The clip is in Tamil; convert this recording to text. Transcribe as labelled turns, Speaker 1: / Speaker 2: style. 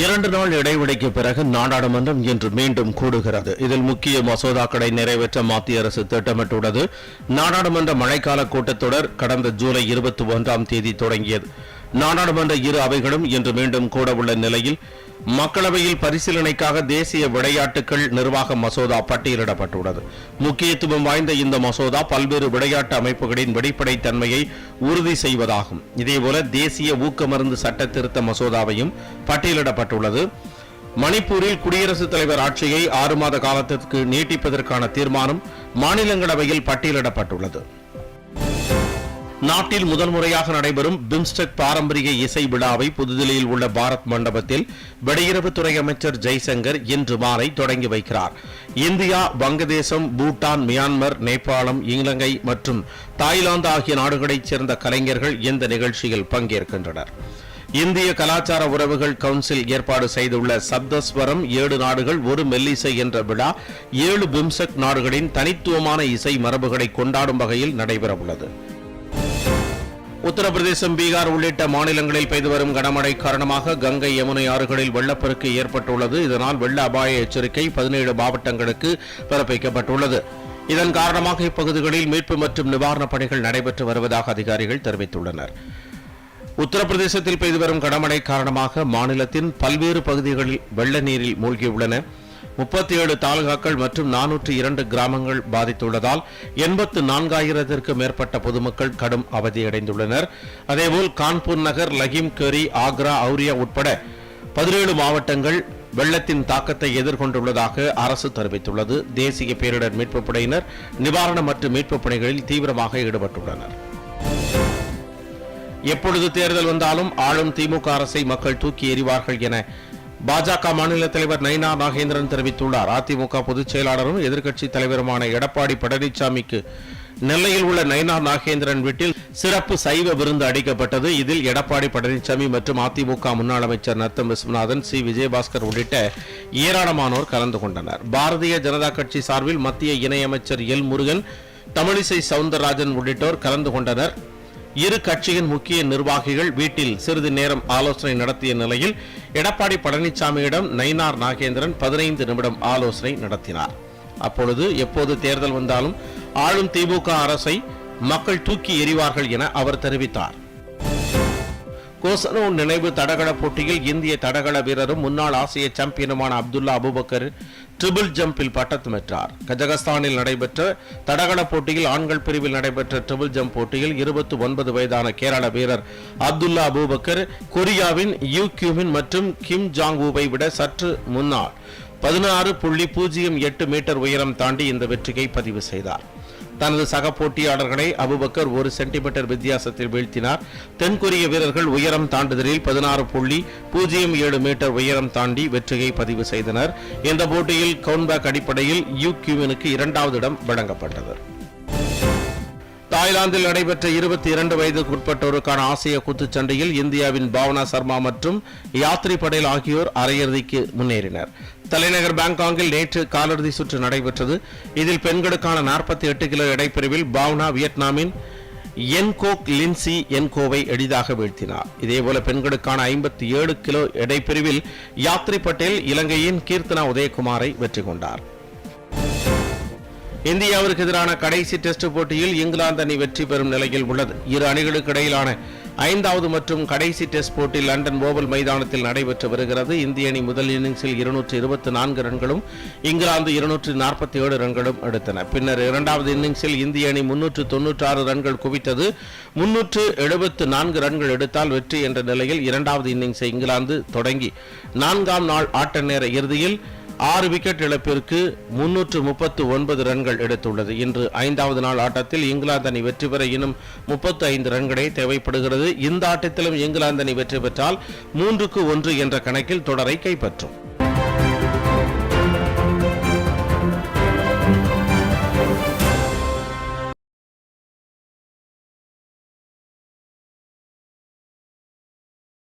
Speaker 1: இரண்டு நாள் இடைவெளிக்கு பிறகு நாடாளுமன்றம் இன்று மீண்டும் கூடுகிறது. இதில் முக்கிய மசோதாக்களை நிறைவேற்ற மத்திய அரசு திட்டமிட்டுள்ளது. நாடாளுமன்ற மழைக்கால கூட்டத்தொடர் கடந்த ஜூலை இருபத்தி ஒன்றாம் தேதி தொடங்கியது. நாடாளுமன்ற இரு அவைகளும் இன்று மீண்டும் கூடவுள்ள நிலையில் மக்களவையில் பரிசீலனைக்காக தேசிய விளையாட்டுகள் நிர்வாக மசோதா பட்டியலிடப்பட்டுள்ளது. முக்கியத்துவம் வாய்ந்த இந்த மசோதா பல்வேறு விளையாட்டு அமைப்புகளின் வெளிப்படைத்தன்மையை உறுதி செய்வதாகும். இதேபோல தேசிய ஊக்கமருந்து சட்ட திருத்த மசோதாவையும் பட்டியலிடப்பட்டுள்ளது. மணிப்பூரில் குடியரசுத் தலைவர் ஆட்சியை ஆறு மாத காலத்திற்கு நீட்டிப்பதற்கான தீர்மானம் மாநிலங்களவையில் பட்டியலிடப்பட்டுள்ளது. நாட்டில் முதல் முறையாக நடைபெறும் பிம்ஸ்டெக் பாரம்பரிய இசை விழாவை புதுதில்லியில் உள்ள பாரத் மண்டபத்தில் வெளியுறவுத்துறை அமைச்சர் ஜெய்சங்கர் இன்று மாலை தொடங்கி வைக்கிறார். இந்தியா வங்கதேசம் பூட்டான் மியான்மர் நேபாளம் இலங்கை மற்றும் தாய்லாந்து ஆகிய நாடுகளைச் சேர்ந்த கலைஞர்கள் இந்த நிகழ்ச்சியில் பங்கேற்கின்றனர். இந்திய கலாச்சார உறவுகள் கவுன்சில் ஏற்பாடு செய்துள்ள சப்தஸ்வரம் ஏழு நாடுகள் ஒரு மெல்லிசை என்ற விழா ஏழு பிம்செக் நாடுகளின் தனித்துவமான இசை மரபுகளை கொண்டாடும் வகையில் நடைபெறவுள்ளது. உத்தரப்பிரதேசம் பீகார் உள்ளிட்ட மாநிலங்களில் பெய்து வரும் கனமழை காரணமாக கங்கை யமுனை ஆறுகளில் வெள்ளப்பெருக்கு ஏற்பட்டுள்ளது. இதனால் வெள்ள அபாய எச்சரிக்கை பதினேழு மாவட்டங்களுக்கு பிறப்பிக்கப்பட்டுள்ளது. இதன் காரணமாக இப்பகுதிகளில் மீட்பு மற்றும் நிவாரணப் பணிகள் நடைபெற்று வருவதாக அதிகாரிகள் தெரிவித்துள்ளனர். உத்தரப்பிரதேசத்தில் பெய்து வரும் கனமழை காரணமாக மாநிலத்தின் பல்வேறு பகுதிகளில் வெள்ள நீரில் மூழ்கியுள்ளன. முப்பத்தி ஏழு தாலுகாக்கள் மற்றும் நானூற்றி இரண்டு கிராமங்கள் பாதித்துள்ளதால் எண்பத்து நான்காயிரத்திற்கும் மேற்பட்ட பொதுமக்கள் கடும் அவதியடைந்துள்ளனர். அதேபோல் கான்பூர் நகர் லஹிம் கரி ஆக்ரா அவுரியா உட்பட பதினேழு மாவட்டங்கள் வெள்ளத்தின் தாக்கத்தை எதிர்கொண்டுள்ளதாக அரசு தெரிவித்துள்ளது. தேசிய பேரிடர் மீட்புப் படையினர் நிவாரண மற்றும் மீட்புப் பணிகளில் தீவிரமாக ஈடுபட்டுள்ளனர். எப்பொழுது தேர்தல் வந்தாலும் ஆளும் திமுக அரசை மக்கள் தூக்கி எறிவார்கள் என பாஜக மாநில தலைவர் நைனா நாகேந்திரன் தெரிவித்துள்ளார். அதிமுக பொதுச் செயலாளரும் எதிர்க்கட்சி தலைவருமான எடப்பாடி பழனிசாமிக்கு நெல்லையில் உள்ள நைனா நாகேந்திரன் வீட்டில் சிறப்பு சைவ விருந்து அளிக்கப்பட்டது இதில் எடப்பாடி பழனிசாமி மற்றும் அதிமுக முன்னாள் அமைச்சர் நத்தம் விஸ்வநாதன் சி. விஜயபாஸ்கர் உள்ளிட்ட ஏராளமானோர் கலந்து கொண்டனர். பாரதிய ஜனதா கட்சி சார்பில் மத்திய இணையமைச்சர் எல் முருகன் தமிழிசை சவுந்தரராஜன் உள்ளிட்டோர் கலந்து கொண்டனர். இரு கட்சியின் முக்கிய நிர்வாகிகள் வீட்டில் சிறிது நேரம் ஆலோசனை நடத்திய நிலையில் எடப்பாடி பழனிசாமியிடம் நயினார் நாகேந்திரன் பதினைந்து நிமிடம் ஆலோசனை நடத்தினார். அப்பொழுது எப்போது தேர்தல் வந்தாலும் ஆளும் திமுக அரசை மக்கள் தூக்கி எறிவார்கள் என அவர் தெரிவித்தார். கோசனோ நினைவு தடகள போட்டியில் இந்திய தடகள வீரரும் முன்னாள் ஆசிய சாம்பியனுமான அப்துல்லா அபுபக்கர் ட்ரிபிள் ஜம்பில் பட்டத்து பெற்றார். கஜகஸ்தானில் நடைபெற்ற தடகள போட்டியில் ஆண்கள் பிரிவில் நடைபெற்ற ட்ரிபிள் ஜம்ப் போட்டியில் இருபத்தி ஒன்பது வயதான கேரள வீரர் அப்துல்லா அபுபக்கர் கொரியாவின் யூ கியூமின் மற்றும் கிம் ஜாங் ஊவை விட சற்று முன்னால் பதினாறு புள்ளி பூஜ்ஜியம் எட்டு மீட்டர் உயரம் தாண்டி இந்த வெற்றியை பதிவு செய்தார். தனது சக போட்டியாளர்களை அபுபக்கர் ஒரு சென்டிமீட்டர் வித்தியாசத்தில் வீழ்த்தினார். தென்கொரிய வீரர்கள் உயரம் தாண்டுதலில் பதினாறு புள்ளி பூஜ்ஜியம் ஏழு மீட்டர் உயரம் தாண்டி வெற்றியை பதிவு செய்தனர். இந்த போட்டியில் கவுன்பேக் அடிப்படையில் யூ கியூவினுக்கு இரண்டாவது இடம் வழங்கப்பட்டது. தாய்லாந்தில் நடைபெற்ற இருபத்தி இரண்டு வயதுக்குட்பட்டோருக்கான ஆசிய குத்துச்சண்டையில் இந்தியாவின் பாவனா சர்மா மற்றும் யாத்ரி படேல் ஆகியோர் அரையிறுதிக்கு முன்னேறினர். தலைநகர் பாங்காங்கில் நேற்று காலிறுதி சுற்று நடைபெற்றது. இதில் பெண்களுக்கான நாற்பத்தி எட்டு கிலோ இடைப்பிரிவில் பாவனா வியட்நாமின் என்கோக் லின்சி என்கோவை எளிதாக வீழ்த்தினார். இதேபோல பெண்களுக்கான ஐம்பத்தி ஏழு கிலோ எடைப்பிரிவில் யாத்ரி பட்டேல் இலங்கையின் கீர்த்தனா உதயகுமாரை வெற்றி கொண்டார். இந்தியாவிற்கு எதிரான கடைசி டெஸ்ட் போட்டியில் இங்கிலாந்து அணி வெற்றி பெறும் நிலையில் உள்ளது. இரு அணிகளுக்கு இடையிலான ஐந்தாவது மற்றும் கடைசி டெஸ்ட் போட்டி லண்டன் ஓவல் மைதானத்தில் நடைபெற்று வருகிறது. இந்திய அணி முதல் இன்னிங்ஸில் இருநூற்று இருபத்தி நான்கு ரன்களும் இங்கிலாந்து இருநூற்றி நாற்பத்தி ஏழு ரன்களும் எடுத்தன. பின்னர் இரண்டாவது இன்னிங்ஸில் இந்திய அணி முன்னூற்று தொன்னூற்றி ஆறு ரன்கள் குவித்தது. முன்னூற்று எழுபத்து நான்கு ரன்கள் எடுத்தால் வெற்றி என்ற நிலையில் இரண்டாவது இன்னிங்ஸை இங்கிலாந்து தொடங்கி நான்காம் நாள் ஆட்ட நேர இறுதியில் ஆறு விக்கெட் இழப்பிற்கு முன்னூற்று முப்பத்து ஒன்பது ரன்கள் எடுத்துள்ளது. இன்று ஐந்தாவது நாள் ஆட்டத்தில் இங்கிலாந்து அணி வெற்றி பெற இன்னும் முப்பத்து ஐந்து ரன்களே தேவைப்படுகிறது. இந்த ஆட்டத்திலும் இங்கிலாந்து அணி வெற்றி பெற்றால் மூன்றுக்கு ஒன்று என்ற கணக்கில் தொடரை கைப்பற்றும்.